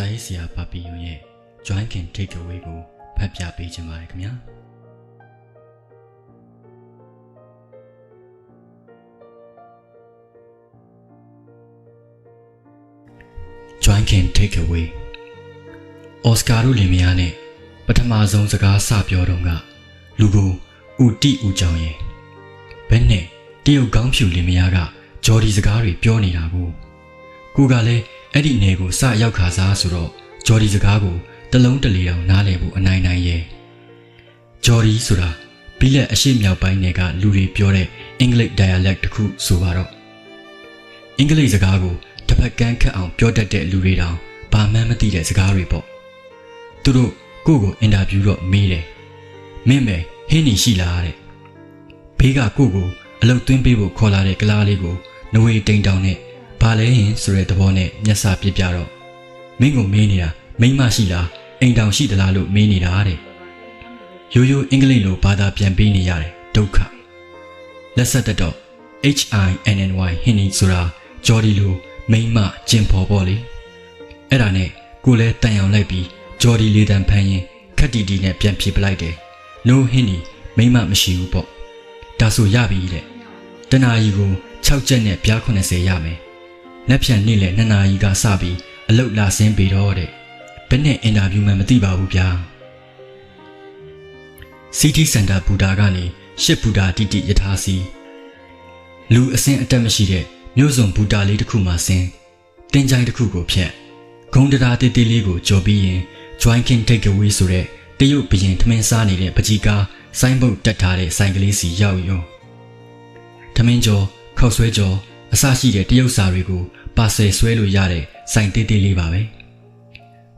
ဒီနေ့မှာတော့ဇာရေးဆရာပါပီယွန်ရဲ့ Join Can Take Away ကိုဖတ်ပြပေးချင်ပါတယ်ခင်ဗျာ Join Can Take Away အော်စကာတို့လင်မယားနဲ့ပထမဆုံးစကားစပြောတော့ကလူကိုဦးတိဦးကြောင်ရဲ့ဘယ်နဲ့တရုတ်ကောင်းဖြူလင်မယားကဂျော်ဒီစကားတွေပြောနေတာကိုကိုကလည်း အဲ့ဒီနယ်ကိုစရောက်ခါစားဆိုတော့ဂျော်ဒီစကားကိုတလုံးတလေအောင်နားလည်ဖို့အနိုင်နိုင်ရဲ့ဂျော်ဒီဆိုတာဘီလက်အရှိမြောက်ပိုင်းနယ်ကလူတွေပြောတဲ့အင်္ဂလိပ် dialect တစ်ခုဆိုပါတော့အင်္ဂလိပ်စကားကိုတစ်ဖက်ကန်းခတ်အောင်ပြောတတ်တဲ့လူတွေတောင်ဘာမှန်းမသိတဲ့စကားတွေပေါ့သူတို့ကိုယ့်ကိုအင်တာဗျူးတော့မေးတယ်မင်းပဲဟင်းနေရှိလားတဲ့ဘေးကကိုယ့်ကိုအလုတ်သွင်းပေးဖို့ခေါ်လာတဲ့ကလားလေးကိုနဝေတိန်တောင်နဲ့ ဘာလဲရင်ဆိုတဲ့သဘောနဲ့မျက်စာပြပြတော့မင်းကိုမေးနေတာမိန်းမရှိလားအိမ်တောင်ရှိသလားလို့မေးနေတာတဲ့ရိုးရိုးအင်္ဂလိပ်လိုဘာသာပြန်ပေးနေရတယ်ဒုက္ခလက်ဆက်တက်တော့ H I N N Y ဟင်းနီဆိုတာဂျော်ဒီလိုမိန်းမကျင်ဖော်ပေါ့လေအဲ့ဒါနဲ့ကိုလည်းတန်ရောင်လိုက်ပြီးဂျော်ဒီလေးတန်ဖမ်းရင်ခက်တီတီနဲ့ပြန်ဖြေပလိုက်တယ် no ဟင်းနီမိန်းမမရှိဘူးပေါ့ဒါဆိုရပြီတဲ့တနာကြီးကို6ချက်နဲ့ပြား80ရမယ် လက်ဖြန်နေ့လေ2နာရီကစပြီးအလုတ်လာဆင်းပေတော့တဲ့ဘယ်နဲ့အင်တာဗျူးမှမသိပါဘူးဗျာ City Center ဘူတာကနေရှစ်ဘူတာတိတိယထာစီလူအစင်အတက်မရှိတဲ့မြို့စုံဘူတာလေးတစ်ခုမှဆင်းတင်ကြိုင်တစ်ခုကိုဖြတ်ဂုံတရာတေးသေးလေးကိုကြော်ပြီးရင် Join King Take Away ဆိုတဲ့တရုတ်ဘရင်ထမင်းစားနေတဲ့ပကြီးကားဆိုင်းဘုတ်တက်ထားတဲ့ဆိုင်ကလေးစီရောက်ရုံထမင်းကျော်ခောက်ဆွဲကျော် အစရှိတဲ့တရုတ်စာတွေကိုပါဆယ်ဆွဲလို့ရတဲ့ဆိုင်တေးသေးလေးပါပဲ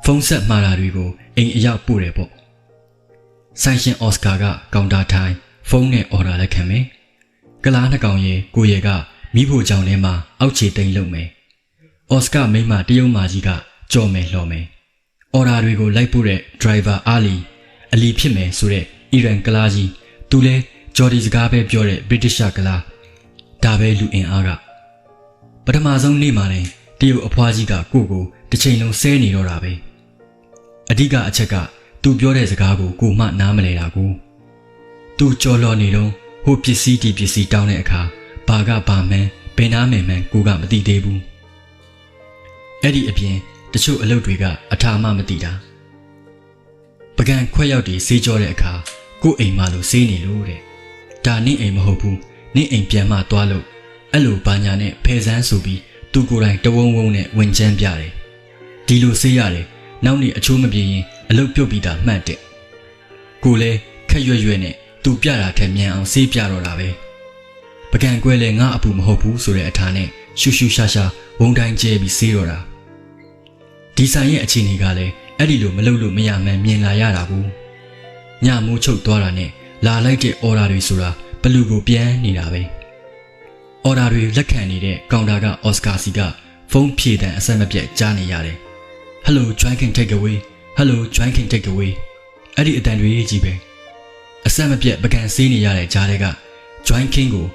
ဖုန်းဆက်မှားတာတွေကိုအိမ်အရောက်ပို့တယ်ပေါ့ဆိုင်ရှင်အော်စကာကကောင်တာထိုင်ဖုန်းနဲ့အော်ဒါလက်ခံမယ်။ကလားနှစ်ကောင်ရဲ့ကိုရဲကမိဖို့ကြောင်ထဲမှာအောက်ခြေတိန်လုံမယ်။အော်စကာမိမတရုတ်မာကြီးကကြော်မယ်လှော်မယ်။အော်ဒါတွေကိုလိုက်ပို့တဲ့ driver အာလီအလီဖြစ်မယ်ဆိုတဲ့အီရန်ကလားကြီးသူလဲဂျော်ဒီစကားပဲပြောတဲ့ British ကလားဒါပဲလူအင်အားက ပထမဆုံးနေ့မှာတင်တရုတ်အဖွားကြီးကကိုကိုတစ်ချိန်လုံးဆဲနေတော့တာပဲ။အဓိကအချက်ကသူပြောတဲ့စကားကိုကိုမှနားမလဲတာကိုသူကြော်လော်နေတော့ဟိုပစ္စည်းဒီပစ္စည်းတောင်းတဲ့အခါဘာကဘာမှန်းဘယ်နားမယ်မှန်းကိုကမသိသေးဘူးအဲ့ဒီအပြင်တချို့အလုပ်တွေကအထာမမသိတာပကံခွက်ရောက်တွေစေးကြောတဲ့အခါကို့အိမ်မှလို့စေးနေလို့တဲ့ဒါနင့်အိမ်မဟုတ်ဘူးနင့်အိမ်ပြန်မှသွားလို့ အဲ့လိုဘာညာနဲ့ဖယ်ဆန်းဆိုပြီးသူကိုယ်တိုင်တဝုံဝုံနဲ့ဝင်ချမ်းပြတယ်ဒီလိုစေးရတယ်နောက်နေ့အချိုးမပြေရင်အလုတ်ပြုတ်ပြီးတာမှတ်တဲ့ကိုလဲခက်ရွက်ရွက်နဲ့သူပြတာထက်မြန်အောင်စေးပြတော့တာပဲပကံကွဲလဲငါအပူမဟုတ်ဘူးဆိုတဲ့အထာနဲ့ရှူရှူရှာရှာဝုံတိုင်းကျဲပြီးစေးတော့တာဒီဆိုင်ရဲ့အခြေအနေကလည်းအဲ့ဒီလိုမလုပ်လို့မရမှန်းမြင်လာရတာဘူးညမိုးချုပ်သွားတာနဲ့လာလိုက်တဲ့အော်ဒါတွေဆိုတာဘလူကိုပြန်နေတာပဲ အော်ဒါတွေလက်ခံနေတဲ့ကောင်တာကအော်စကာစီကဖုန်းဖြေတန်းအဆက်မပြတ်ကြားနေရတယ် Hello Joy can take away Hello Joy can take away အဲ့ဒီအတန်တွေကြီးပဲအဆက်မပြတ်ပကံစေးနေရတဲ့ကြားတွေက Joy King ကို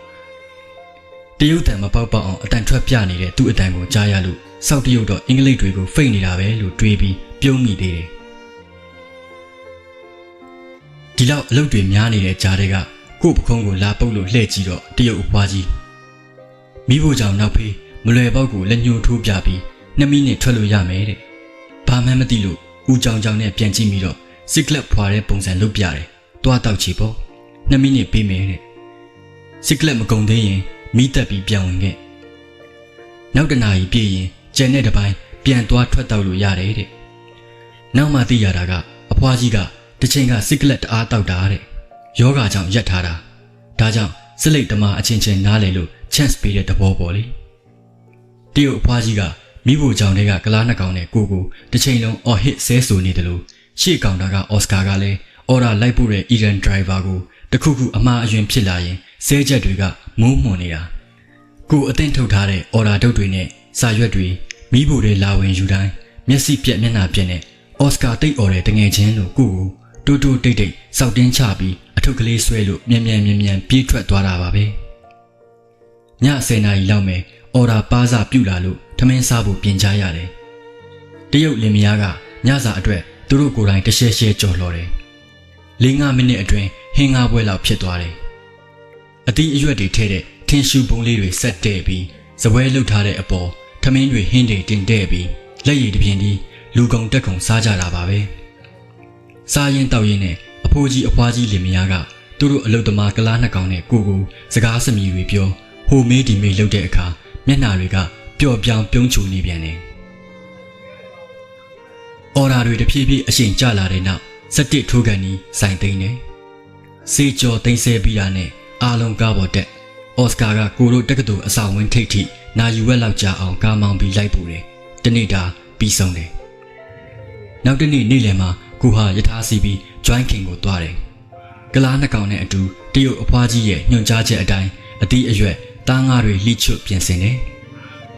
တရုတ်တန်မပေါက်ပေါက်အောင်အတန်ထွက်ပြနေတဲ့သူ့အတန်ကိုကြားရလို့စောက်တရုတ်တော့အင်္ဂလိပ်တွေကိုဖိတ်နေတာပဲလို့တွေးပြီးပြုံးမိသေးတယ်ဒီလောက်အလုပ်တွေများနေတဲ့ကြားတွေကကို့ပခုံးကိုလာပုတ်လို့လှည့်ကြည့်တော့တရုတ်အဖွားကြီး မိဖို့ကြောင့်နောက်ဖေးမလွယ်ပေါက်ကိုလက်ညှိုးထိုးပြပြီး2မိနစ်ထွက်လို့ရမယ်တဲ့ဘာမှမသိလို့ဦးကြောင်ကြောင်နဲ့ပြန်ကြည့်ပြီးတော့စစ်ကလပ်ဖွာတဲ့ပုံစံလုပ်ပြတယ်။တွားတောက်ချီပေါ့။2မိနစ်ပေးမယ်တဲ့။စစ်ကလပ်မကုန်သေးရင်မိတက်ပြီးပြန်ဝင်ခဲ့။နောက်တနာရီပြည့်ရင်ကျန်တဲ့တစ်ပိုင်းပြန်သွားထွက်တောက်လို့ရတယ်တဲ့။နောက်မှသိရတာကအဖွားကြီးကတစ်ချိန်ကစစ်ကလပ်တအားတောက်တာတဲ့။ယောဂါကြောင့်ရက်ထားတာ။ဒါကြောင့် စစ်လိတ်တမအချင်းချင်းနားလေလို့ chance ပေးတဲ့သဘောပေါ့လေ။တရုတ်အဖွားကြီးကမိဖို့ကြောင့်တွေကကလားနှစ်ကောင်နဲ့ကိုကိုတစ်ချိန်လုံးအော်ဟစ်ဆဲဆူနေတယ်လို့ရှေ့ကောင်တာကအော်စကာကလည်းအော်ဒါလိုက်ပို့တဲ့အီရန်ဒရိုင်ဘာကိုတခုခုအမှားအယွင်းဖြစ်လာရင်ဆဲချက်တွေကမုန်းမွန်နေတာကိုအသင့်ထုတ်ထားတဲ့အော်ဒါတုတ်တွေနဲ့စာရွက်တွေမိဖို့တွေလာဝင်ယူတိုင်းမျက်စိပြက်မျက်နှာပြက်နဲ့အော်စကာတိတ်အော်တဲ့တငယ်ချင်းလို့ကိုကို တူတူတိတ်တိတ်စောက်တင်းချပြီးအထုပ်ကလေးဆွဲလို့မြန်မြန်မြန်မြန်ပြေးထွက်သွားတာပါပဲည10နာရီလောက်မယ်အော်ဒါပါစာပြုတ်လာလို့ထမင်းစားဖို့ပြင်ကြရတယ်တရုတ်လင်မယားကညစာအတွက်သူတို့ကိုယ်တိုင်တရှဲရှဲကြော်လှော်တယ်၄၅မိနစ်အတွင်းဟင်းငါးပွဲလောက်ဖြစ်သွားတယ်အသီးအရွက်တွေထဲတဲ့ထင်းရှူပုံလေးတွေဆက်တဲ့ပြီးစပွဲလှုပ်ထားတဲ့အပေါ်ထမင်းတွေဟင်းတွေတင်တဲ့ပြီးလက်ရည်တစ်ပြင်းဒီလူကုန်တက်ကုန်စားကြတာပါပဲ စားရင်တောက်ရင်နဲ့အဖိုးကြီးအဖွားကြီးလင်မယားကသူတို့အလုတ်သမားကလားနှစ်ကောင်နဲ့ကိုကိုစကားစမြည်တွေပြောဟိုမေးဒီမေးလှုပ်တဲ့အခါမျက်နှာတွေကပျော့ပြောင်ပြုံးချူနေပြန်တယ်အော်ဒါတွေတဖြည်းဖြည်းအရှင်ကျလာတဲ့နောက်စက်တစ်ထိုးကန်ကြီးစိုင်သိမ်းတယ်စေကျော်သိမ်းဆဲပြီးတာနဲ့အာလုံးကားပေါ်တက်အော်စကာကကိုတို့တက္ကသိုလ်အဆောင်ဝင်းထိပ်ထိနာယူဝက်လောက်ကြာအောင်ကားမောင်းပြီးလိုက်ပူတယ်တနေ့တာပြီးဆုံးတယ်နောက်တစ်နေ့နေ့လယ်မှာ ကိုဟာယထာစီပြီး join king ကိုသွားတယ်ကလားနှစ်ကောင်နဲ့အတူတရုတ်အဖွားကြီးရဲ့ညွှန်ကြားချက်အတိုင်းအတီးအရွက်တားငါတွေလှိချွတ်ပြင်ဆင်တယ်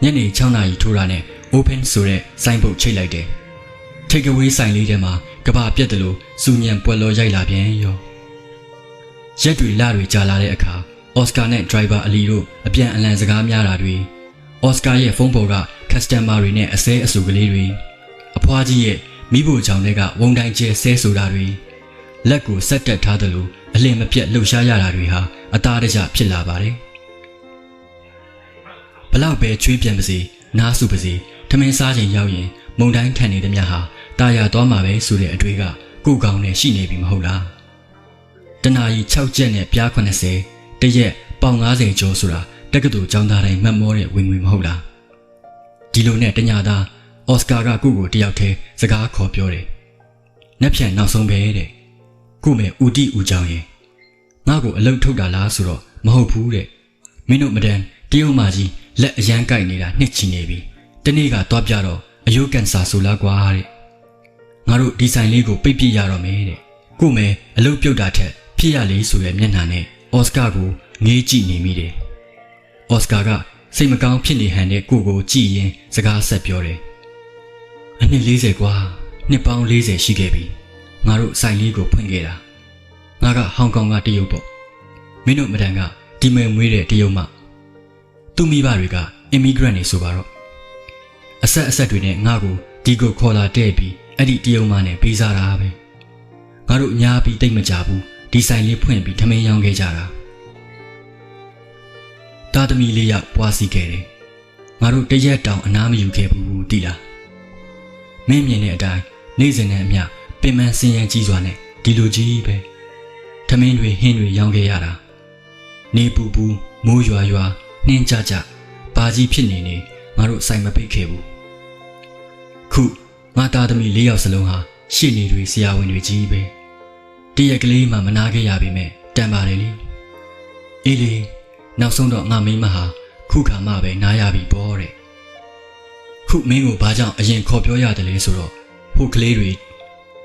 ညနေ6နာရီထိုးတာနဲ့ open ဆိုတဲ့စိုင်းပုတ်ချိတ်လိုက်တယ် take away ဆိုင်လေးထဲမှာကဘာပြက်တယ်လို့စူညံပွက်လောရိုက်လာပြန်ရောရက်တွေလတွေကြာလာတဲ့အခါအော်စကာနဲ့ဒရိုင်ဘာအလီတို့အပြန်အလှန်စကားများတာတွေအော်စကာရဲ့ဖုန်းပေါ်က customer တွေနဲ့အစဲအဆူကလေးတွေအဖွားကြီးရဲ့ မိဖို့ချောင်တွေကဝုံတိုင်းကျဲဆဲဆိုတာတွေလက်ကိုဆက်တက်ထားတယ်လို့အလင်းမပြတ်လှုပ်ရှားရတာတွေဟာအသားတကျဖြစ်လာပါတယ်ဘလောက်ပဲချွေးပြန်ပါစေနားစုပါစေထမင်းစားချိန်ရောက်ရင်မုံတိုင်းထန်နေသည်များဟာตาရသွားမှာပဲဆိုတဲ့အတွေ့ကကိုယ်ကောင်းနဲ့ရှိနေပြီမဟုတ်လားတနာကြီး6ချက်နဲ့ပြား80တရက်ပေါင်90ကျော်ဆိုတာတက္ကသိုလ်ကျောင်းသားတိုင်းမှတ်မောတဲ့ဝင်ငွေမဟုတ်လားဒီလိုနဲ့တညာသား အော်စကာကကုကိုတယောက်တည်းစကားခေါ်ပြောတယ်။နှက်ဖြန်နောက်ဆုံးပဲတဲ့။ကုမဲ့ဦးတိဦးကြောင်ရင်ငါ့ကိုအလုတ်ထုတ်တာလားဆိုတော့မဟုတ်ဘူးတဲ့။မင်းတို့မဒန်တရုတ်မာကြီးလက်အရန်ကိုက်နေတာနှစ်ချီနေပြီ။တနေ့ကသွားပြတော့အယုတ်ကန်ဆာဆိုလားကွာတဲ့။ငါတို့ဒီဆိုင်လေးကိုပိတ်ပစ်ရတော့မယ်တဲ့။ကုမဲ့အလုတ်ပြုတ်တာထက်ဖြစ်ရလေဆိုရဲ့မျက်နှာနဲ့အော်စကာကိုငေးကြည့်နေမိတယ်။အော်စကာကစိတ်မကောင်းဖြစ်နေဟန်တဲ့ကိုကိုကြည့်ရင်စကားဆက်ပြောတယ်။ အနှစ်40กว่าနှစ်ပေါင်း40ရှိခဲ့ပြီ။ငါတို့ဆိုင်လေးကိုဖွင့်ခဲ့တာ။ငါကဟောင်ကောင်ကတရုတ်ပေါ့။မင်းတို့မဒန်ကဒီမဲမွေးတဲ့တရုတ်မှသူ့မိဘတွေက immigrant တွေဆိုပါတော့အဆက်အဆက်တွေနဲ့ငါ့ကိုဒီကိုခေါ်လာတဲ့ပြီးအဲ့ဒီတရုတ်မှနဲ့ပေးစားတာပဲ။ငါတို့အများပြီးတိတ်မကြဘူးဒီဆိုင်လေးဖွင့်ပြီးထမင်းရောင်းခဲ့ကြတာ။တာသမီလေးယောက်ပွားစီခဲ့တယ်။ငါတို့တရက်တောင်အနားမယူခဲ့ဘူးတိလား။ မင်းမြင်တဲ့အတိုင်းနေ့စဉ်နဲ့အမျှပင်မစင်ရန်ကြီးစွာနဲ့ဒီလိုကြီးပဲ။ထမင်းတွေဟင်းတွေရောင်းခဲ့ရတာ။နေပူပူမိုးရွာရွာနှင်းကြကြဘာကြီးဖြစ်နေနေငါတို့ဆိုင်မပိတ်ခဲ့ဘူး။ခုငါသားသမီးလေးယောက်စလုံးဟာရှေ့နေတွေဆရာဝန်တွေကြီးပဲ။တရက်ကလေးမှမနာခဲ့ရပေမဲ့တန်ပါတယ်လေ။အေးလေနောက်ဆုံးတော့ငါမိမဟာခုခါမှပဲနားရပြီပေါ့တဲ့ ခုမင်းကိုဘာကြောင့်အရင်ခေါ်ပြောရတယ်လဲဆိုတော့ဟိုကလေးတွေ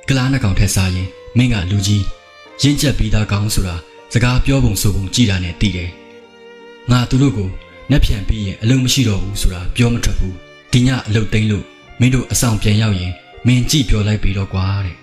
ကလားနှကောင်ထက်စားရင်မင်းကလူကြီးရင့်ကျက်ပြီးသားကောင်းဆိုတာစကားပြောပုံဆိုပုံကြည်တာနဲ့သိတယ်ငါသူတို့ကိုနှက်ဖြန်ပြီးရင်အလုံးမရှိတော့ဘူးဆိုတာပြောမထွက်ဘူးဒီညအလုပ်သိမ်းလို့မင်းတို့အဆောင်ပြန်ရောက်ရင်မင်းကြည့်ပြောလိုက်ပြီးတော့ကွာတဲ့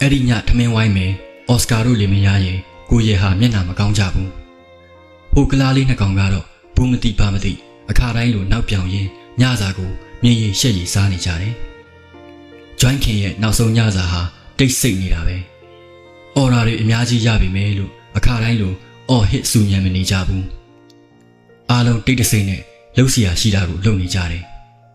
အဲ့ဒီညထမင်းဝိုင်းမယ်အော်စကာတို့လေမရရင်ကိုရဲဟာမျက်နှာမကောင်းကြဘူး။ဟိုကလားလေးနှစ်ကောင်ကတော့ ဘူးမတိပါမတိအခါတိုင်းလိုနောက်ပြောင်ရင်းညစာကိုမြင်ရရှက်ရည်စားနေကြတယ်။ join ခင်ရဲ့နောက်ဆုံးညစာဟာတိတ်ဆိတ်နေတာပဲ။ order တွေအများကြီးရပြီမယ်လို့အခါတိုင်းလိုအော်ဟစ်စူညံမနေကြဘူး။အားလုံးတိတ်တဆိတ်နဲ့လှုပ်ရှားရှိတာကိုလုပ်နေကြတယ်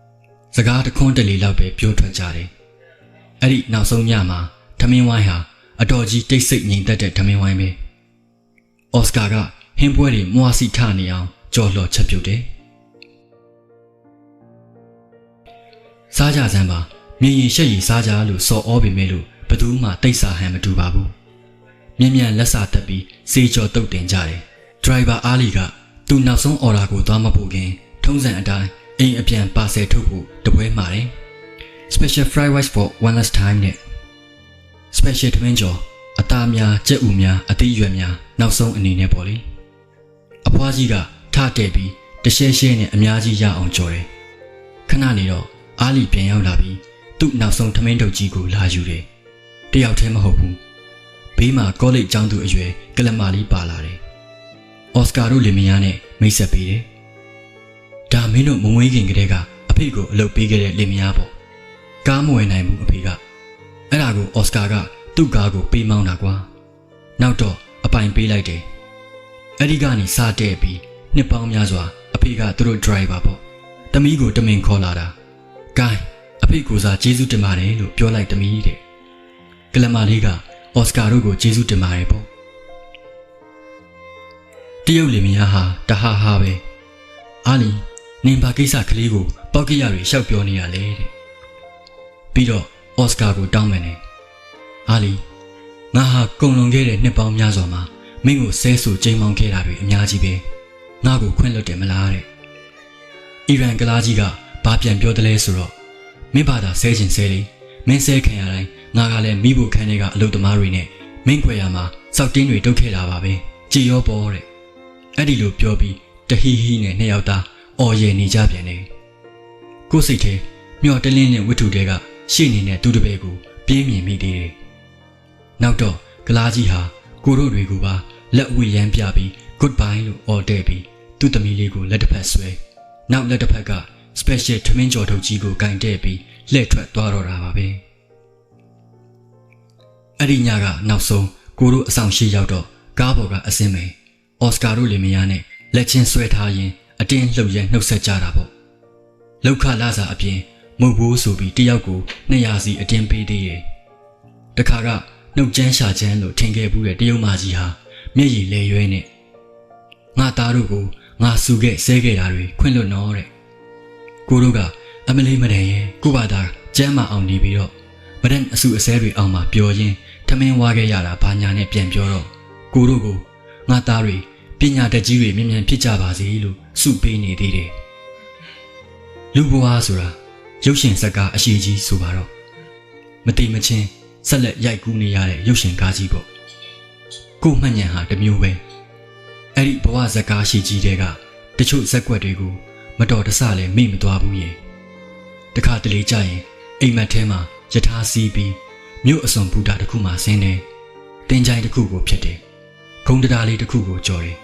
။စကားတခွန်းတလေလောက်ပဲပြောထွက်ကြတယ်။အဲ့ဒီနောက်ဆုံးညမှာထမင်းဝိုင်းဟာအတော်ကြီးတိတ်ဆိတ်ငြိမ်သက်တဲ့ထမင်းဝိုင်းပဲ။အော်စကာကဟင်းပွဲတွေမွာစီထနေအောင် ကြော်လော်ချက်ပြုတ်တယ်။စားကြစမ်းပါမြင်ရင်ရှက်ရင်စားကြလို့စော်ဩပေမဲ့လို့ဘသူမှတိတ်ဆာဟန်မတူပါဘူး။မြင်မြန်လက်စာတက်ပြီးစေကြော်တုတ်တင်ကြတယ်။ဒရိုင်ဘာအားလီကသူနောက်ဆုံးအော်ဒါကိုသွားမဖို့ခင်ထုံးစံအတိုင်းအိမ်အပြန်ပါဆယ်ထုတ်ဖို့တပွဲမှာတယ်။ Special fried rice for one last time နဲ့ Special ထမင်းကြော်အသားများကြက်ဥများအသီးရွက်များနောက်ဆုံးအနေနဲ့ပေါ့လေ။အဖွားကြီးက ထတဲ့ပြီးတရှဲရှဲနဲ့အများကြီးရအောင်ကြော်တယ်ခဏနေတော့အားလီပြန်ရောက်လာပြီးသူ့နောက်ဆုံးထမင်းတုပ်ကြီးကိုလာယူတယ်တယောက်တည်းမဟုတ်ဘူးဘေးမှာကောလိပ်ကျောင်းသူအရွယ်ကလမာလေးပါလာတယ်အော်စကာတို့လင်မယားနဲ့မိတ်ဆက်ပေးတယ်ဒါမင်းတို့မမွေးခင်ကတည်းကအဖေကိုအလုပ်ပေးခဲ့တဲ့လင်မယားပေါ့ကားမဝင်နိုင်ဘူးအဖေကအဲ့ဒါကိုအော်စကာကသူ့ကားကိုပေးမောင်းတာကွာနောက်တော့အပိုင်ပေးလိုက်တယ်အဲ့ဒီကနေစတဲ့ပြီး နှစ်ပေါင်းများစွာအဖေကသူတို့ driver ပေါ့တမီးကိုတမင်ခေါ်လာတာဂိုင်းအဖေကိုစားကျေးဇူးတင်ပါတယ်လို့ပြောလိုက်တမီးတဲ့ကလမလေးကအော်စကာတို့ကိုကျေးဇူးတင်ပါတယ်ပေါ့တရုတ်လင်မယားဟာတဟာဟာပဲအာလီနင်ဘာကိစ္စကလေးကိုပောက်ကရတွေရှောက်ပြောနေရလေတဲ့ပြီးတော့အော်စကာကိုတောင်းမယ်နဲ့အာလီငါဟာကုံလွန်ခဲ့တဲ့နှစ်ပေါင်းများစွာမှာမင်းကိုဆဲဆူချိန်မောင်းခဲ့တာတွေအများကြီးပဲ ငါ့ကိုခွင့်လွတ်တယ်မလားတဲ့အီရန်ကလာကြီးကဘာပြန်ပြောတယ်လဲဆိုတော့မင်းဘာသာဆဲချင်ဆဲလေမင်းဆဲခံရတိုင်းငါကလည်းမိဖို့ခန်းတွေကအလုပ်သမားတွေနဲ့မင်းခွေရမှာစောက်တင်းတွေတုတ်ခဲ့တာပါပဲကြည်ရောပေါ်တဲ့အဲ့ဒီလိုပြောပြီးတဟီဟီနဲ့နှစ်ယောက်သားအော်ရည်နေကြပြန်တယ်ကိုယ်စိတ်ထဲမျောတလင်းနဲ့ဝတ္ထုတွေကရှေ့နေနဲ့သူ့တပည့်ကိုပြင်းမြင်မိသေးတယ်နောက်တော့ကလာကြီးဟာကိုတို့တွေကိုပါလက်အဝေးရမ်းပြပြီး goodbye လို့အော်တဲ့ပြီး သူ့သမီးလေးကိုလက်တစ်ဖက်ဆွဲနောက်လက်တစ်ဖက်က special ထမင်းကြော်ထုတ်ကြီးကိုကင်တဲ့ပြီးလှည့်ထွက်သွားတော့တာပါပဲအဲ့ဒီညကနောက်ဆုံးကိုတို့အဆောင်ရှိရောက်တော့ကားပေါ်ကအစင်းမယ်အော်စကာတို့လင်မယားနဲ့လက်ချင်းဆွဲထားရင်အတင်းလှုပ်ရဲနှုတ်ဆက်ကြတာပေါ့လောက်ခလာစာအပြင်မုတ်ဘိုးဆိုပြီးတယောက်ကို200စီအတင်းပေးသေးတယ်တခါကနှုတ်ချမ်းရှာချမ်းလို့ထင်ခဲ့ဘူးတဲ့တရုတ်မကြီးဟာမျက်ရည်လဲရွဲနဲ့ငါသားတို့ကို ငါစုခဲ့ဆဲခဲ့တာတွေခွင့်လွတ်တော့တဲ့ကိုတို့ကအမလေးမတန်ရဲ့ကိုပါသားကျမ်းမအောင်နေပြီးတော့မဒန်အစုအစဲတွေအောင်မှာပျော်ရင်းထမင်းဝါခဲ့ရတာဘာညာနဲ့ပြန်ပြောတော့ကိုတို့ကိုငါသားတွေပညာတတ်ကြီးတွေမြင်မြန်ဖြစ်ကြပါစေလို့စုပေးနေသေးတယ်လူဘဝဆိုတာရုပ်ရှင်ဇာတ်ကားအရှိကြီးဆိုပါတော့မတိမချင်းဆက်လက်ရိုက်ကူးနေရတဲ့ရုပ်ရှင်ကားကြီးပေါ့ကို့မှတ်ဉဏ်ဟာတစ်မျိုးပဲ အဲ့ဒီဘဝဇာတ်ကားရှိကြီးတဲ့ကတချို့ဇက်ကွက်တွေကိုမတော်တဆလဲမိမသွားဘူးရဲ့တခါတလေကြရင်အိမ်မက်ထဲမှာယထာစီးပြီးမြို့အစုံဘူတာတစ်ခုမှဆင်းတယ်တင်ကြိုင်တစ်ခုကိုဖြတ်တယ်ခုံတံတားလေးတစ်ခုကိုကြော်တယ်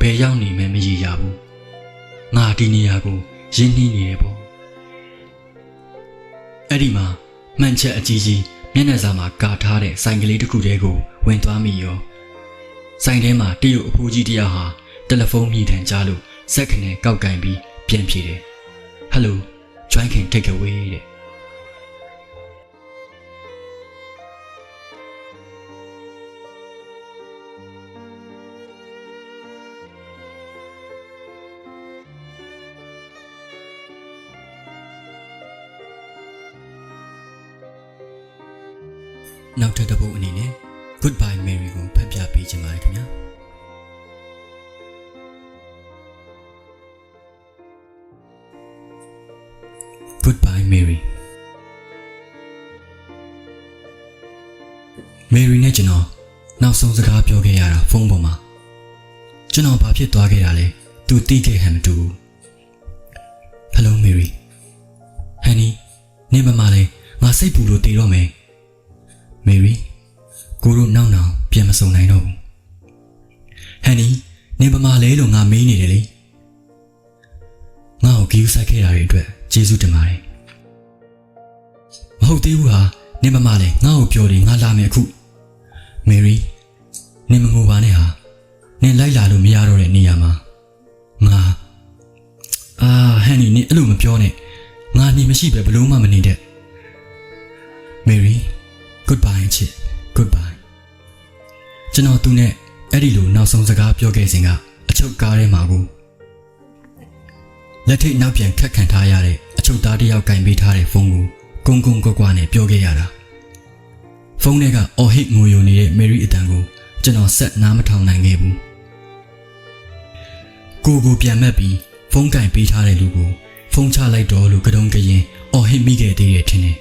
ဘယ်ရောက်နေမှမရရဘူးငါဒီနေရာကိုရင်းနှီးနေတယ်ပေါ့အဲ့ဒီမှာမှန်ချက်အကြီးကြီးမျက်နှာစာမှာကာထားတဲ့ဆိုင်ကလေးတစ်ခုတည်းကိုဝင်သွားမိရော ဆိုင်ထဲမှာတရုတ်အဖိုးကြီးတယောက်ဟာတယ်လီဖုန်းမြည်ထန်ကြားလို့စက်ခနဲ့ကောက်ကင်ပြီးပြန်ဖြေတယ်ဟယ်လို join can take away တဲ့နောက်ထပ်တစ်ပုဒ်အနေနဲ့ Goodbye Mary ကိုဖတ်ပြပေးခြင်းပါတယ်ခင်ဗျာ Goodbye Mary Mary နဲ့ကျွန်တော်နောက်ဆုံးစကားပြောခဲ့ရတာဖုန်းပေါ်မှာကျွန်တော်ဘာဖြစ်သွားခဲ့တာလဲသူသိခဲ့ဟန်မတူဘူး Hello Mary Honey နင်မမလဲငါစိတ်ပူလို့တည်တော့မယ်မေရီ ကိုတို့နောက်နောက်ပြန်မစုံနိုင်တော့ဘူးဟန်နီနေပမာလဲလို့ငါမေးနေတယ်လေငါ့ကိုဂီယူဆက်ခဲ့တာတွေအတွက်ကျေးဇူးတင်ပါတယ်မဟုတ်သေးဘူးဟာနေပမာလဲငါ့ကိုပြောတယ်ငါလာမယ်အခုမေရီနေမငိုပါနဲ့ဟာနင်လိုက်လာလို့မရတော့တဲ့နေရာမှာငါအာဟန်နီနင်အဲ့လိုမပြောနဲ့ငါနေမရှိပဲဘလို့မှမနေတဲ့မေရီ goodbye ချစ် goodbye ကျွန်တော်သူနဲ့အဲ့ဒီလိုနောက်ဆုံးစကားပြောခဲ့စဉ်ကအချုပ်ကားထဲမှာကိုလက်ထိတ်နောက်ပြန်ခက်ခံထားရတဲ့အချုပ်သားတစ်ယောက်ကင်ပေးထားတဲ့ဖုန်းကိုကုန်းကုန်းကွက်ကွက်နဲ့ပြောခဲ့ရတာဖုန်းထဲကအော်ဟစ်ငိုယိုနေတဲ့ Mary အတန်ကိုကျွန်တော်ဆက်နားမထောင်နိုင်ခဲ့ဘူးကိုကိုပြန်မက်ပြီးဖုန်းကင်ပေးထားတဲ့လူကိုဖုန်းချလိုက်တော့လို့ကတုံးကရင်အော်ဟစ်မိခဲ့သေးတယ်ထင်တယ်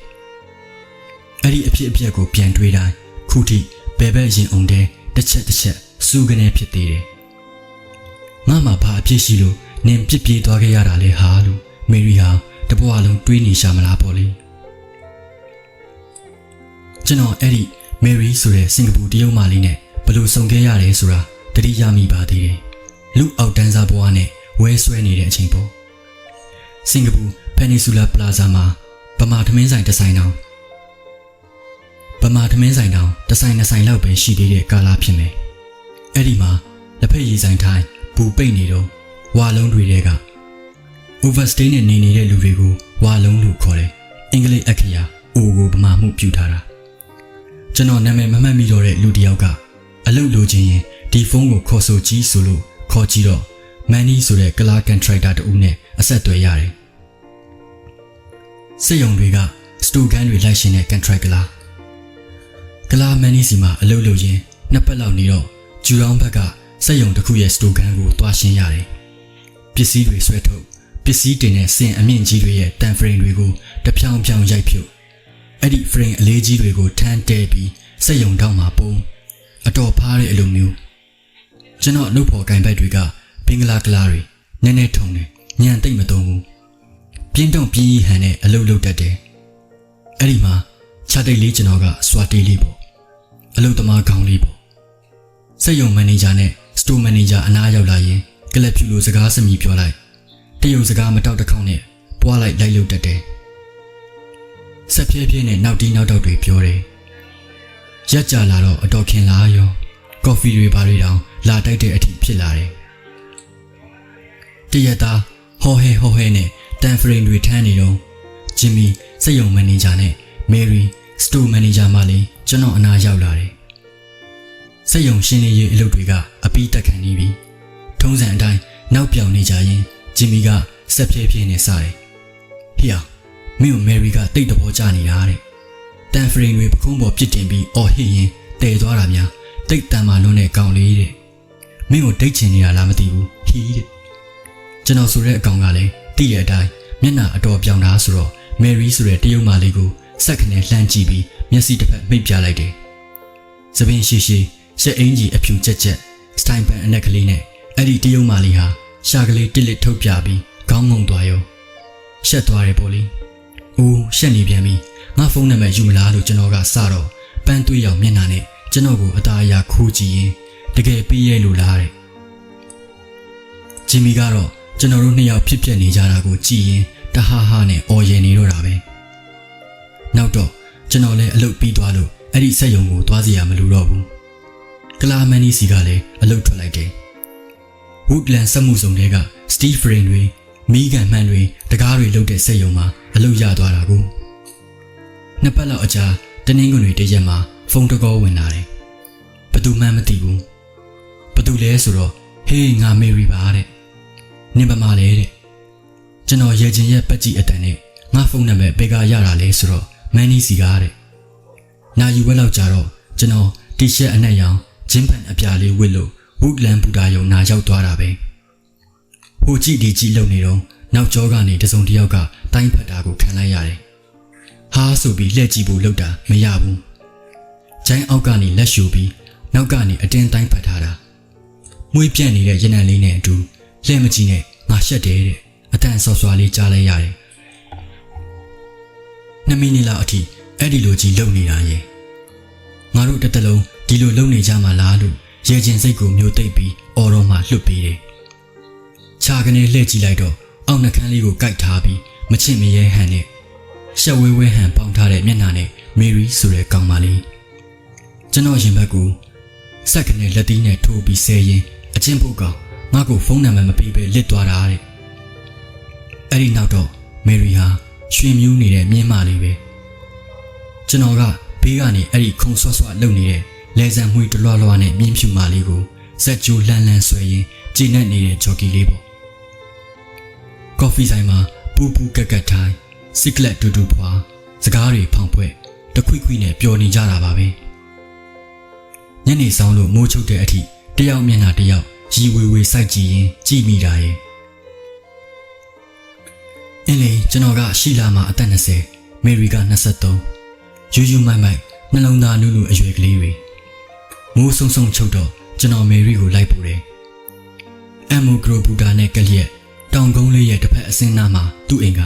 အဲ့ဒီအဖြစ်အပျက်ကိုပြန်တွေးတိုင်း ခုထိဘယ်ဘက်ရင်အောင်တဲ့တစ်ချက်တစ်ချက်စူးကနေဖြစ်သေးတယ်။ငါမှဘာအဖြစ်ရှိလို့နင်ပြစ်ပြေးသွားခဲ့ရတာလဲဟာလို့မေရီဟာတပွားလုံးတွေးနေရှာမလားပေါ့လေ။ကျွန်တော်အဲ့ဒီမေရီဆိုတဲ့စင်ကာပူတရုတ်မလေးနဲ့ဘယ်လိုဆုံခဲ့ရတယ်ဆိုတာတတိယမိပါသေးတယ်။လူအောက်တန်းစားဘဝနဲ့ဝဲဆွဲနေတဲ့အချိန်ပေါ့စင်ကာပူပန်နီဆူလာပလာဇာမှာဗမာထမင်းဆိုင်တစ်ဆိုင်တောင် ဗမာထမင်းဆိုင်တောင်တစ်ဆိုင်နှစ်ဆိုင်လောက်ပဲရှိသေးတဲ့ကာလာဖြစ်မယ်အဲ့ဒီမှာလက်ဖက်ရည်ဆိုင်ထိုင်းပူပိတ်နေတော့ဝါလုံးတွေတဲက overstay နဲ့နေနေတဲ့လူတွေကိုဝါလုံးလို့ခေါ်တယ်အင်္ဂလိပ်အခရာအိုကိုဗမာမှုပြုထားတာကျွန်တော်နာမည်မမှတ်မိတော့တဲ့လူတစ်ယောက်ကအလုပ်လိုချင်ရင်ဒီဖုန်းကိုခေါ်ဆိုကြည့်ဆိုလို့ခေါ်ကြည့်တော့မန်နီဆိုတဲ့ကလာကန်ထရိုက်တာတူနဲ့အဆက်အသွယ်ရတယ်စစ်ရုံတွေကစတူကန်တွေလိုက်ရှင်တဲ့ကန်ထရိုက်ကလာ ကလာမန်နီစီမှာအလုပ်လုပ်ရင်းနှစ်ပတ်လောက်နေတော့ဂျူရောင်းဘက်ကစက်ရုံတစ်ခုရဲ့စတူကန်ကိုတွားရှင်းရတယ်ပစ္စည်းတွေဆွဲထုတ်ပစ္စည်းတင်တဲ့စင်အမြင့်ကြီးတွေရဲ့တန်ဖရိန်တွေကိုတဖြောင်ဖြောင်ရိုက်ဖြုတ်အဲ့ဒီဖရိန်အလေးကြီးတွေကိုထမ်းတဲပြီးစက်ရုံတောက်မှာပုံအတော်ဖားတဲ့အလိုမျိုးကျွန်တော်နှုတ်ဖော်ကင်ဘက်တွေကဘင်္ဂလားကလာတွေနည်းနည်းထုံတယ်ညံတိတ်မသုံးဘူးပြင်းတုံပြင်းဟန်နဲ့အလုတ်လုတ်တတ်တယ်အဲ့ဒီမှာခြာတိတ်လေးကျွန်တော်ကစွာတေးလေးပေါ့ အလုတ်သမားကောင်းလေးပေါ့စက်ရုံမန်နေဂျာနဲ့စတိုမန်နေဂျာအနားရောက်လာရင်ကလပ်ဖြူလိုစကားစမြည်ပြောလိုက်တရုတ်စကားမတောက်တစ်ခေါက်နဲ့ပွားလိုက်လိုက်လုတ်တတ်တယ်ဆက်ဖြဲဖြဲနဲ့နောက်တီးနောက်တောက်တွေပြောတယ်ရက်ကြလာတော့အတော်ခင်လာရောကော်ဖီတွေဘာတွေတောင်လာတိုက်တဲ့အထိဖြစ်လာတယ်တရက်သားဟောဟဲဟောဟဲနဲ့တန်ဖရိန်တွေထမ်းနေတော့ဂျင်မီစက်ရုံမန်နေဂျာနဲ့မယ်ရီ စတိုမန်နေဂျာမှလည်းကျွန်တော်အနာရောက်လာတယ်စက်ရုံရှင်းလင်းရေးအလုပ်တွေကအပီးတက်ခံနေပြီထုံးစံအတိုင်းနောက်ပြောင်နေကြရင်ဂျင်မီကဆက်ဖြဲဖြဲနဲ့စတယ်ဟေ့အောင်မင်းကိုမယ်ရီကတိတ်တဘောကြနေတာတဲ့တန်ဖရိန်တွေပခုံးပေါ်ပြစ်တင်ပြီးအော်ဟစ်ရင်တဲသွားတာများတိတ်တန်မာလွန်းတဲ့ကောင်လေးတဲ့မင်းကိုဒိတ်ချင်နေတာလားမသိဘူးဟီးတဲ့ကျွန်တော်ဆိုတဲ့အကောင်ကလည်းတိတဲ့အတိုင်းမျက်နှာအတော်ပြောင်တာဆိုတော့မယ်ရီဆိုတဲ့တရုတ်မလေးကို စက်ခနဲ့လှမ်းကြည့်ပြီးမျက်စိတစ်ဖက်မိတ်ပြလိုက်တယ်သပင်ရှိရှိရှက်အင်ကြီးအဖြူချက်ချက်စတိုင်ပန်အနက်ကလေးနဲ့အဲ့ဒီတရုတ်မလေးဟာရှာကလေးတစ်လက်ထုတ်ပြပြီးခေါင်းငုံသွားရောရှက်သွားတယ်ပေါ့လေ။အိုးရှက်နေပြန်ပြီ။ငါဖုန်းနံပါတ်ယူမလားလို့ကျွန်တော်ကစတော့ပန်းသွေးရောင်မျက်နှာနဲ့ကျွန်တော်ကိုအသားအရာခိုးကြည့်ရင်တကယ်ပေးရဲလို့လားတဲ့။ဂျင်မီကတော့ကျွန်တော်တို့နှစ်ယောက်ဖြစ်ပျက်နေကြတာကိုကြည့်ရင်တဟားဟားနဲ့အော်ရယ်နေ ပ်ပြီးသွားလို့အဲ့ဒီဆက်ယုံကိုသွားစီရမလိုတော့ဘူး။ကလာမန်နီစီကလည်းအလုပ်ထွက်လိုက်တယ်။ Woodland စက်မှုစုံတွေက steel frame တွေမီးကန်မှန်တွေတကားတွေလုပ်တဲ့စက်ယုံမှာအလုပ်ရသွားတာကိုနှစ်ပတ်လောက်အကြာတနင်္ဂနွေတရက်မှာဖုန်းတကောဝင်လာတယ်ဘယ်သူမှမသိဘူးဘယ်သူလဲဆိုတော့ဟေးငါမေရီပါတဲ့နင်ပါမလဲတဲ့ကျွန်တော်ရေချင်ရဲ့ပက်ကြီးအတန်နဲ့ငါဖုန်းနံပါတ်ဘယ်ကရတာလဲဆိုတော့မန်နီစီကားတဲ့ နာယူဝက်လောက်ကြာတော့ကျွန်တော်တီရှပ်အနက်ရောင်ဂျင်းပန်အပြာလေးဝစ်လို့ဝုဒ်လန်ဘူတာယုံနာရောက်သွားတာပဲဟိုကြည့်ဒီကြည့်လုံနေတော့နောက်ကျောကနေတစုံတစ်ယောက်ကတိုင်းဖတ်တာကိုခံလိုက်ရတယ်။ဟာဆိုပြီးလှည့်ကြည့်ဖို့လုပ်တာမရဘူး။ကျိုင်းအောက်ကနေလက်ရှူပြီးနောက်ကနေအတင်းတိုင်းဖတ်ထားတာ။မွေးပြန့်နေတဲ့ရနံလေးနဲ့အတူလှည့်မကြည့်နဲ့ငါရှက်တယ်တဲ့အတန်ဆော့ဆွာလေးကြားလိုက်ရတယ်။နှစ်မိနစ်လောက်အထိ အဲ့ဒီလိုကြီးလုံနေတာရဲ့။ငါတို့တစ်တလုံးဒီလိုလုံနေကြမှာလားလို့ရေကျင်စိတ်ကိုမျိုးသိပ်ပြီးအော်တော့မှလှုပ်ပေးတယ်။ခြာကနေလှည့်ကြည့်လိုက်တော့အောက်နှကန်းလေးကိုကိုက်ထားပြီးမချစ်မရဲဟန်နဲ့ရှက်ဝဲဝဲဟန်ပေါင်းထားတဲ့မျက်နှာနဲ့မေရီဆိုတဲ့ကောင်မလေးကျွန်တော်ရင်ဘက်ကိုစက်ကနေလက်သီးနဲ့ထိုးပြီးဆဲရင်အချင်းပုတ်ကောင်ငါ့ကိုဖုန်းနံပါတ်မပေးဘဲလစ်သွားတာတဲ့အဲ့ဒီနောက်တော့မေရီဟာရွှေမြူးနေတဲ့မြင်းမလေးပဲ ကျွန်တော်ကဘေးကနေအဲ့ဒီခုံဆွတ်ဆွတ်လုံနေတဲ့လဲဆံမွေးတလွားလွားနဲ့မြင်းဖြူမလေးကိုစက်ကြိုးလှမ်းလှမ်းဆွဲရင်ကြည်နဲ့နေတဲ့ဂျော်ကီလေးပေါ့ကော်ဖီဆိုင်မှာပူပူကက်ကက်ထိုင်းစစ်ကလက်တူတူဖွာစကားတွေဖောင်ဖွဲ့တခွိခွိနဲ့ပျော်နေကြတာပါပဲညနေဆောင်လို့မိုးချုပ်တဲ့အထိတယောက်မျက်နှာတယောက်ရီဝေဝေစိုက်ကြည့်ရင်ကြည်မိတာရဲ့အင်းလေကျွန်တော်ကရှီလာမှာအသက်20မေရီက23 ယူယူမိုက်မိုက်နှလုံးသားနုနုအရွယ်ကလေးတွေမိုးဆုံဆုံချုပ်တော့ကျွန်တော်မေရီကိုလိုက်ပို့တယ်အမ်မိုဂရိုဘူတာနဲ့ကလျက်တောင်ကုန်းလေးရဲ့တစ်ဖက်အစင်းနားမှာသူ့အိမ်က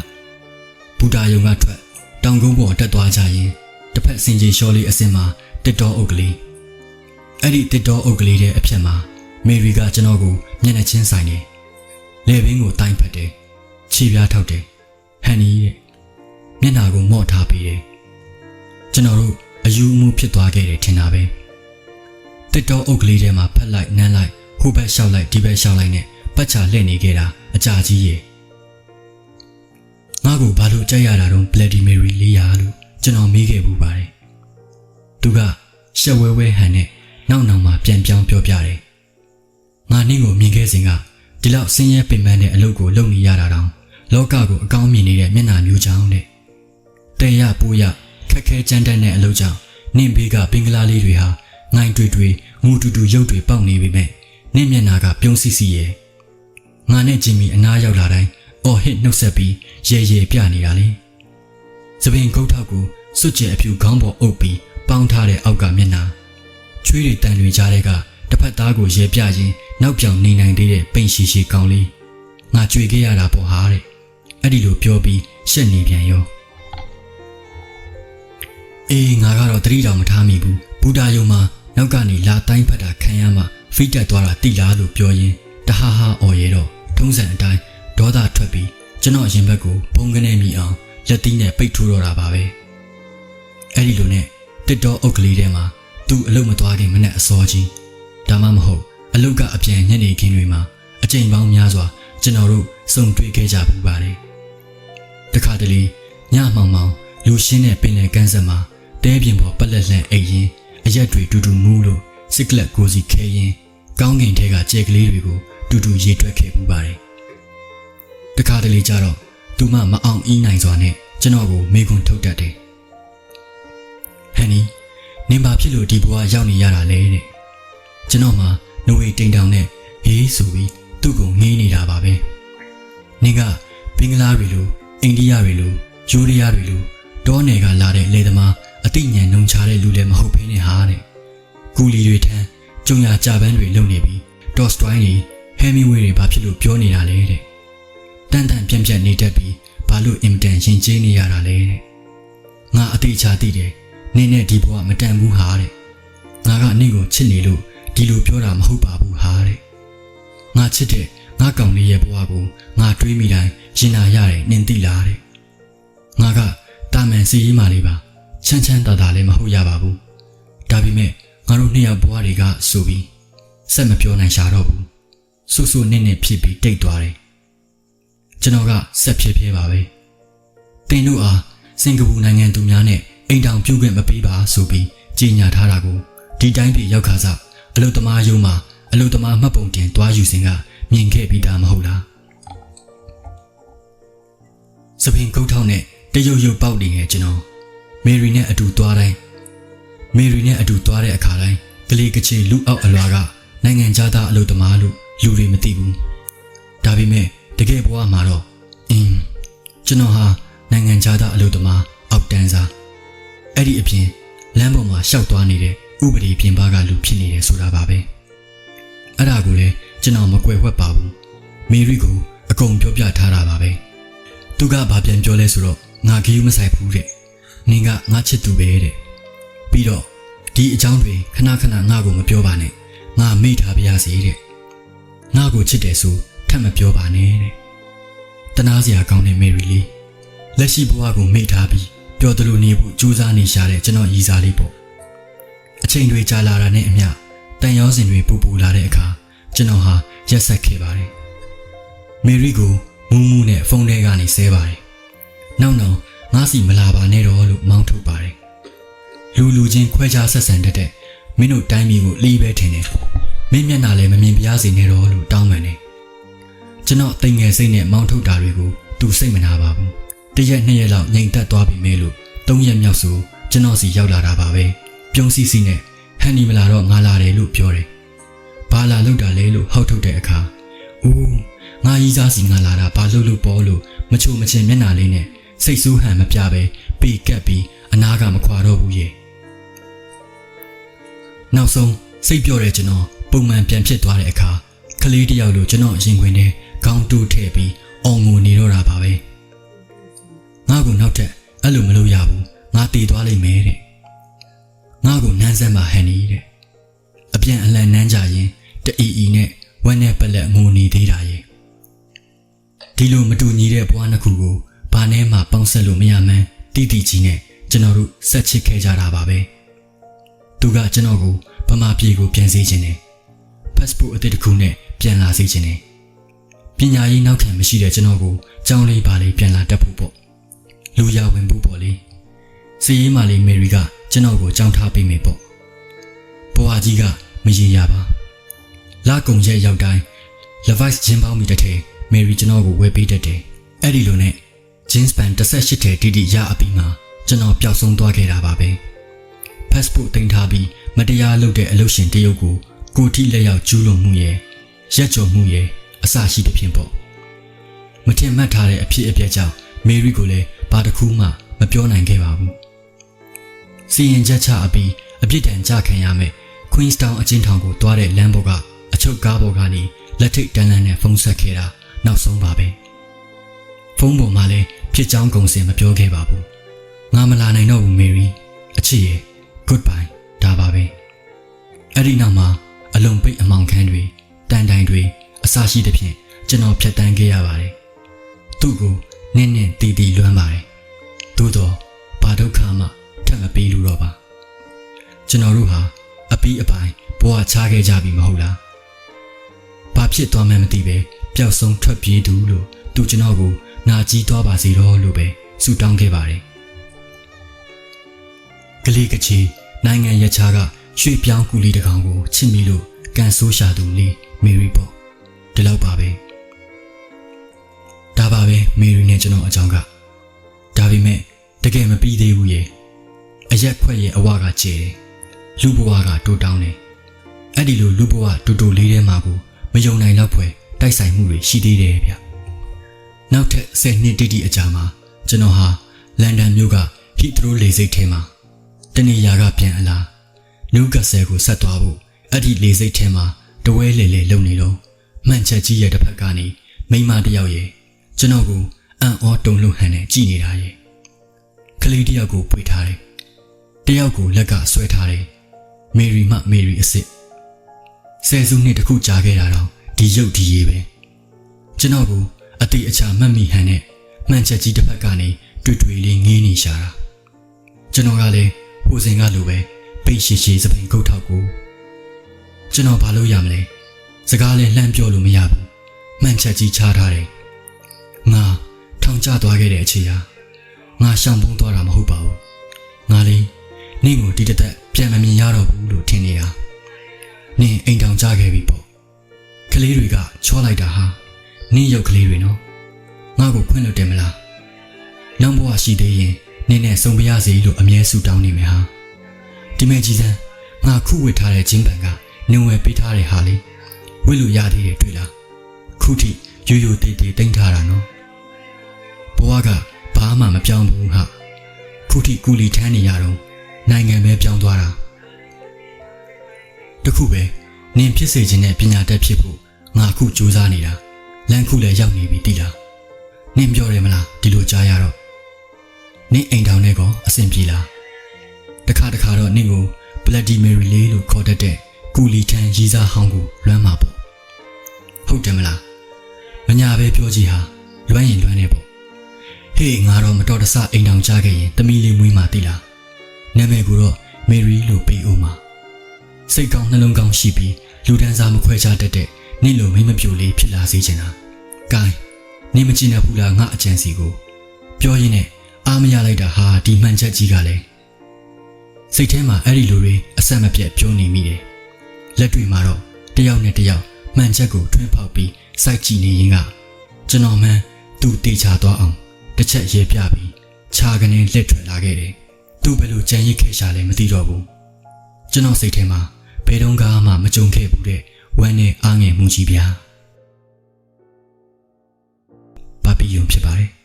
ဘူတာယုံကထွက်တောင်ကုန်းပေါ်တက်သွားကြရင်တစ်ဖက်စင်ကြီးရှော်လေးအစင်းမှာတစ်တော်အုပ်ကလေးအဲ့ဒီတစ်တော်အုပ်ကလေးတဲ့အဖြစ်မှာမေရီကကျွန်တော်ကိုမျက်နှာချင်းဆိုင်တယ်လေဘင်းကိုတိုင်းဖက်တယ်ခြေပြားထောက်တယ်ဟန်နီတဲ့မျက်နှာကိုမော့ထားပြီးတယ် ကျွန်တော်တို့အယူအမှုဖြစ်သွားခဲ့တယ်ထင်တာပဲတစ်တော်အုပ်ကလေးထဲမှာဖက်လိုက်နမ်းလိုက်ဟိုဘက်လျှောက်လိုက်ဒီဘက်လျှောက်လိုက်နဲ့ပတ်ချလှည့်နေခဲ့တာအကြာကြီးရဲ့ငါ့ကိုဘာလို့ကြိုက်ရတာတော့ Bloody Mary လေးရာလို့ကျွန်တော်မေးခဲ့ဘူးပါတယ်သူကရှက်ဝဲဝဲဟန်နဲ့နောက်နောက်မှာပြန်ပြောင်းပြောပြတယ်ငါနင့်ကိုမြင်ခဲ့စဉ်ကဒီလောက်ဆင်းရဲပင်ပန်းတဲ့အလုပ်ကိုလုပ်နေရတာတောင်လောကကိုအကောင်းမြင်နေတဲ့မျက်နှာမျိုးကြောင့်တဲ့တဲရပိုးရ ခက်ခဲကြမ်းတမ်းတဲ့အလုပ်ကြောင့်နင့်ဘေးကပင်ကလာလေးတွေဟာငိုင်းတွေတွေငူတူတူရုပ်တွေပေါက်နေပေမဲ့နင့်မျက်နှာကပြုံးစီစီရဲ့ငါနဲ့ဂျင်မီအနားရောက်လာတိုင်းအော်ဟစ်နှုတ်ဆက်ပြီးရေရေပြနေတာလေသပင်ကုတ်ထောက်ကိုစွတ်ကျဲအဖြူခေါင်းပေါ်အုပ်ပြီးပေါင်းထားတဲ့အောက်ကမျက်နှာချွေးတွေတန်တွေကြားတဲ့ကတစ်ဖက်သားကိုရေပြရင်းနောက်ပြောင်နေနိုင်သေးတဲ့ပိန်ရှိရှိကောင်းလေးငါကြွေခဲ့ရတာပေါ့ဟာတဲ့အဲ့ဒီလိုပြောပြီးရှက်နေပြန်ရော အေးငါကတော့တတိတော်မထားမိဘူးဘူတာယုံမှာနောက်ကနေလာတိုင်းဖက်တာခံရမှဖိတက်သွားတာတိလားလို့ပြောရင်းတဟားဟာအော်ရဲတော့ထုံးစံအတိုင်းဒေါသထွက်ပြီးကျွန်တော်ရင်ဘက်ကိုဘုံကနေမိအောင်လက်သီးနဲ့ပိတ်ထိုးတော့တာပါပဲအဲ့ဒီလိုနဲ့တစ်တော်အုပ်ကလေးထဲမှာသူအလုတ်မသွားခင်မနဲ့အစောကြီးဒါမှမဟုတ်အလုတ်ကအပြန်ညနေခင်းတွေမှာအချိန်ပေါင်းများစွာကျွန်တော်တို့စုံတွေ့ခဲ့ကြပူပါတယ်တခါတလေညမှောင်မှောင်လူရှင်းတဲ့ပင်လယ်ကမ်းစပ်မှာ တဲပြင်ပေါ်ပက်လက်လန့်အိပ်ရင်အရက်တွေတူတူမူးလို့စစ်ကလက်ကိုစီခဲရင်ကောင်းကင်ထဲကကြဲကလေးတွေကိုတူတူရေတွက်ခဲ့ပူပါတယ်တခါတလေကျတော့သူမမအောင်အီးနိုင်စွာနဲ့ကျွန်တော်ကိုမေကွန်းထုတ်တတ်တယ်ဟန်နီနင်ဘာဖြစ်လို့ဒီဘဝရောက်နေရတာလဲတဲ့ကျွန်တော်မှနှွေတိမ်တောင်နဲ့ဟေးဆိုပြီးသူ့ကိုငေးနေတာပါပဲနင်ကဘင်္ဂလားတွေလိုအိန္ဒိယတွေလိုယူရီးယားတွေလိုတောနယ်ကလာတဲ့လေသမား အသိဉာဏ်နှုံချတဲ့လူလည်းမဟုတ်ဘဲနဲ့ဟာတဲ့ကူလီတွေထမ်းကျုံရကြပန်းတွေလုံနေပြီးတော့စတိုင်းတွေဟဲမီဝေးတွေဘာဖြစ်လို့ပြောနေတာလဲတဲ့တန်တန်ပြန့်ပြန့်နေတတ်ပြီးဘာလို့အင်တန်ရင်ကျေးနေရတာလဲတဲ့ငါအတိအချာသိတယ်နင်းနဲ့ဒီဘဝမတန်ဘူးဟာတဲ့ငါကနင့်ကိုချစ်နေလို့ဒီလိုပြောတာမဟုတ်ပါဘူးဟာတဲ့ငါချစ်တဲ့ငါကောင်လေးရဲ့ဘဝကိုငါတွေးမိတိုင်းရင်နာရတယ်နင်သိလားတဲ့ငါကတာမန်စီရေးမာလေးပါ ချမ်းချမ်းသာသာလည်းမဟုတ်ရပါဘူးဒါပေမဲ့ငါတို့နှစ်ယောက်ဘဝတွေကဆိုပြီးစက်မပြောနိုင်ရှာတော့ဘူးဆူဆူနစ်နစ်ဖြစ်ပြီးတိတ်သွားတယ်ကျွန်တော်ကဆက်ဖြစ်ဖြစ်ပါပဲတင်တို့အားစင်ကာပူနိုင်ငံသူများနဲ့အိမ်တောင်ပြုတ်ခွင့်မပေးပါဆိုပြီးကြေညာထားတာကိုဒီတိုင်းပြည်ရောက်ခါစားအလုသမားယုံမှာအလုသမားမှတ်ပုံတင်တွားယူစဉ်ကမြင်ခဲ့ပြီးသားမဟုတ်လားစပင်ကုတ်ထောက်နဲ့တရုတ်ရုပ်ပေါက်နေခဲ့ကျွန်တော် မေရီနဲ့အတူသွားတိုင်းမေရီနဲ့အတူသွားတဲ့အခါတိုင်းကလေးကချေလူအောက်အလွာကနိုင်ငံသားအလုသမားလို့လူတွေမသိဘူးဒါပေမဲ့တကယ်ဘဝမှာတော့အင်းကျွန်တော်ဟာနိုင်ငံသားအလုသမားအောက်တန်းစားအဲ့ဒီအပြင်လမ်းပေါ်မှာရှောက်သွားနေတဲ့ဥပဒေပြင်ပကလူဖြစ်နေတယ်ဆိုတာပါပဲအဲ့ဒါကိုလည်းကျွန်တော်မကွယ်ဝှက်ပါဘူးမေရီကိုအကုန်ပြောပြထားတာပါပဲသူကဘာပြန်ပြောလဲဆိုတော့ငါဂီယူမဆိုင်ဘူးတဲ့ နင်ကငါချစ်သူပဲတဲ့ပြီးတော့ဒီအကြောင်းတွေခဏခဏငါ့ကိုမပြောပါနဲ့ငါမေ့ထားပါရစေတဲ့ငါ့ကိုချစ်တယ်ဆိုထပ်မပြောပါနဲ့တဲ့တနာစရာကောင်းတဲ့မေရီလေးလက်ရှိဘဝကိုမေ့ထားပြီးပျော်တယ်လို့နေဖို့ကြိုးစားနေရှာတဲ့ကျွန်တော်ရည်စားလေးပေါ့အချိန်တွေကြာလာတာနဲ့အမျှတန်ရောစင်တွေပူပူလာတဲ့အခါကျွန်တော်ဟာရက်ဆက်ခဲ့ပါတယ်မေရီကိုမူးမူးနဲ့ဖုန်းထဲကနေဆဲပါတယ်နောက်နောက် ငါစီမလာပါနဲ့တော့လို့မောင်းထုတ်ပါတယ်လူလူချင်းခွဲခြားဆက်ဆံတတ်တဲ့မင်းတို့တိုင်းပြည်ကိုလီးပဲထင်တယ်မင်းမျက်နှာလည်းမမြင်ပြားစေနဲ့တော့လို့တောင်းပန်တယ်ကျွန်တော်တိမ်ငယ်စိတ်နဲ့မောင်းထုတ်တာတွေကိုသူစိတ်မနာပါဘူးတရက်နှစ်ရက်လောက်ငြိမ်သက်သွားပြီမဲလို့သုံးရက်မြောက်ဆိုကျွန်တော်စီရောက်လာတာပါပဲပြုံးစီစီနဲ့ဟန်နီမလာတော့ငါလာတယ်လို့ပြောတယ်ဘာလာလောက်တာလဲလို့ဟောက်ထုတ်တဲ့အခါဦးငါကြီးစားစီငါလာတာဘာလို့လို့ပေါ်လို့မချိုမချင်မျက်နှာလေးနဲ့ စိတ်ဆိုးဟန်မပြပဲပေကပ်ပြီးအနာကမခွာတော့ဘူးရဲ့နောက်ဆုံးစိတ်ပြော့တဲ့ကျွန်တော်ပုံမှန်ပြန်ဖြစ်သွားတဲ့အခါကလေးတစ်ယောက်လိုကျွန်တော်ရင်ခွင်ထဲခေါင်းတူးထည့်ပြီးအော်ငိုနေတော့တာပါပဲငါ့ကိုနောက်ထပ်အဲ့လိုမလုပ်ရဘူးငါတည်သွားလိမ့်မယ်တဲ့ငါ့ကိုနန်းစမ်းပါဟန်နီတဲ့အပြန်အလှန်နန်းကြရင်တအီအီနဲ့ဝမ်းနဲ့ပလက်ငိုနေသေးတာရဲ့ဒီလိုမတူညီတဲ့ဘဝနှစ်ခုကို ဘာနဲ့မှပေါင်းဆက်လို့မရမှန်းတိတိကြီးနဲ့ကျွန်တော်တို့ဆက်ချစ်ခဲ့ကြတာပါပဲသူကကျွန်တော်ကိုဗမာပြည်ကိုပြန်စေခြင်းနဲ့ passport အသစ်တစ်ခုနဲ့ပြန်လာစေခြင်းနဲ့ပညာရေးနောက်ခံမရှိတဲ့ကျွန်တော်ကိုကြောင်းလေးပါလေးပြန်လာတတ်ဖို့ပေါ့လူရဝင်ဖို့ပေါ့လေစီရေးမလေးမေရီကကျွန်တော်ကိုကြောင်းထားပေးမယ်ပေါ့ဘွာကြီးကမရေရပါလာကုံရဲ့ရောက်တိုင်း Levi's ဂျင်းပေါင်းမီတစ်ထည်မေရီကျွန်တော်ကိုဝယ်ပေးတတ်တယ်အဲ့ဒီလိုနဲ့ jeans band 18ထည်တိတိရအပြီးမှာကျွန်တော်ပျောက်ဆုံးသွားခဲ့တာပါပဲ passport တင်ထားပြီးမတရားလုပ်တဲ့အလုပ်ရှင်တရုတ်ကိုကိုတိလက်ရောက်ကျူးလွန်မှုရဲ့ရက်ကြော်မှုရဲ့အစရှိတဲ့ဖြင့်ပေါ့မထင်မှတ်ထားတဲ့အဖြစ်အပျက်ကြောင့်မေရီကိုလည်းဘာတစ်ခုမှမပြောနိုင်ခဲ့ပါဘူးစီရင်ချက်ချအပြီးအပြစ်ဒဏ်ကြခံရမယ် Queenstown အချင်းထောင်ကိုတွားတဲ့လမ်းပေါ်ကအချုပ်ကားပေါ်ကနေလက်ထိတ်တန်းလန်းနဲ့ဖုန်းဆက်ခဲ့တာနောက်ဆုံးပါပဲ ဖုန်းပေါ်မှာလည်းဖြစ်ကြောင်းကုန်စင်မပြောခဲ့ပါဘူးငါမလာနိုင်တော့ဘူးမေရီအချစ်ရဲ့ goodbye ဒါပါပဲအဲ့ဒီနောက်မှာအလုံးပိတ်အမောင်ခန်းတွေတန်တိုင်တွေအစာရှိတဲ့ဖြင့်ကျွန်တော်ဖြတ်တန်းခဲ့ရပါတယ်သူ့ကိုနင်းနင်းတီတီလွမ်းပါတယ်သို့တော့ဘာဒုက္ခမှထပ်မပေးလို့တော့ပါကျွန်တော်တို့ဟာအပီးအပိုင်းဘဝချခဲ့ကြပြီမဟုတ်လားဘာဖြစ်သွားမှန်းမသိပဲပျောက်ဆုံးထွက်ပြေးသူလို့သူကျွန်တော်ကို နာကြီးသွားပါစေတော့လို့ပဲဆုတောင်းခဲ့ပါတယ်ကလေးကချီနိုင်ငံရခြားကရွှေပြောင်းကူလီတကောင်ကိုချစ်မိလို့ကန်ဆိုးရှာသူလေးမေရီပေါ့ဒီလောက်ပါပဲဒါပါပဲမေရီနဲ့ကျွန်တော်အကြောင်းကဒါပေမဲ့တကယ်မပြီးသေးဘူးရဲ့အရက်ခွက်ရဲ့အဝကကျဲတယ်လူဘဝကတိုးတောင်းတယ်အဲ့ဒီလိုလူဘဝတူတူလေးထဲမှာကိုမယုံနိုင်တော့ဖွယ်တိုက်ဆိုင်မှုတွေရှိသေးတယ်ဗျ နောက်ထပ်10နှစ်တိတိအကြာမှာကျွန်တော်ဟာလန်ဒန်မြို့ကဟီသရိုးလေဆိပ်ထဲမှာတနေရာကပြန်အလားနယူးကက်ဆယ်ကိုဆက်သွားဖို့အဲ့ဒီလေဆိပ်ထဲမှာတဝဲလေလေလုံနေတော့မှန်ချက်ကြီးရဲ့တစ်ဖက်ကနေမိန်းမတစ်ယောက်ရဲ့ကျွန်တော်ကိုအံ့ဩတုန်လှုပ်ဟန်နဲ့ကြည်နေတာရဲ့ကလေးတစ်ယောက်ကိုပွေထားတယ်တယောက်ကိုလက်ကဆွဲထားတယ်မေရီမမေရီအစ်စ်ဆယ်စုနှစ်တခုကြာခဲ့တာတော့ဒီရုပ်ဒီရေးပဲကျွန်တော်ကို အတိအချာမှတ်မိဟန်နဲ့မှန်ချက်ကြီးတစ်ဖက်ကနေတွေ့တွေ့လေးငေးနေရှာတာကျွန်တော်ကလည်းဟိုစဉ်ကလိုပဲပိတ်ရှိရှိစပိန်ကုတ်ထောက်ကိုကျွန်တော်ဘာလို့ရမလဲစကားလည်းလှမ်းပြောလို့မရဘူးမှန်ချက်ကြီးချထားတယ်ငါထောင်ကျသွားခဲ့တဲ့အချိန်ဟာငါရှောင်ပုန်းသွားတာမဟုတ်ပါဘူးငါလေးနင့်ကိုဒီတစ်သက်ပြန်မမြင်ရတော့ဘူးလို့ထင်နေတာနင်အိမ်တောင်ကြခဲ့ပြီပေါ့ကလေးတွေကချောလိုက်တာဟာ နင့်ရုပ်ကလေးတွေနော်ငါ့ကိုခွင့်လွှတ်တယ်မလားနောက်ဘဝရှိသေးရင်နင့်နဲ့ဆုံပါရစေလို့အမြဲဆုတောင်းနေမယ်ဟာဒီမဲ့ကြီးစမ်းငါခုဝတ်ထားတဲ့ဂျင်းပန်ကနင်ဝယ်ပေးထားတဲ့ဟာလေးဝတ်လို့ရသေးတယ်တွေ့လားခုထိရိုးရိုးတေးတေးတင်ထားတာနော်ဘဝကဘာမှမပြောင်းဘူးဟာခုထိကူလီထမ်းနေရတော့နိုင်ငံပဲပြောင်းသွားတာတခုပဲနင်ဖြစ်စေခြင်းနဲ့ပညာတတ်ဖြစ်ဖို့ငါခုစူးစမ်းနေတာ လမ်းခုလည်းရောက်နေပြီတိလားနင်ပြောတယ်မလားဒီလိုကြားရတော့နင်အိမ်တောင်နဲ့ကောအဆင်ပြေလားတခါတခါတော့နင့်ကို Bloody Mary လေးလို့ခေါ်တတ်တဲ့ကူလီထန်ရီစာဟောင်းကိုလွမ်းမှာပေါ့ဟုတ်တယ်မလားမညာပဲပြောကြည့်ဟာလွမ်းရင်လွမ်းနေပေါ့ဟေးငါတော့မတော်တဆအိမ်တောင်ကြားခဲ့ရင်တမီလေးမွေးမှာတိလားနာမည်ကိုတော့ Mary လို့ပေးဦးမှာစိတ်ကောင်းနှလုံးကောင်းရှိပြီးလူဒန်းစားမခွဲခြားတတ်တဲ့ နင့်လိုမိမပြိုလေးဖြစ်လာစေချင်တာ။ကဲနင်မကြည့်နိုင်ဘူးလားငါအကြံစီကို ပြောရင်းနဲ့အားမရလိုက်တာဟာဒီမှန်ချက်ကြီးကလည်းစိတ်ထဲမှာအဲ့ဒီလူတွေအဆက်မပြတ်ပြောနေမိတယ်။လက်တွေမှာတော့တယောက်နဲ့တယောက်မှန်ချက်ကိုထွန်းဖောက်ပြီးစိုက်ကြည့်နေရင်ကကျွန်တော်မှန်းသူ့တေချာသွားအောင်တစ်ချက်ရေးပြပြီးခြာကနေလက်ထွက်လာခဲ့တယ်။သူ့ဘယ်လိုကြံရစ်ခဲ့ရှာလဲမသိတော့ဘူး။ကျွန်တော်စိတ်ထဲမှာဘယ်တော့မှမကြုံခဲ့ဘူးတဲ့ ဝမ်းနဲ့အားငယ်မှုကြီးဗျာ။ဘာပီယုံဖြစ်ပါတယ်။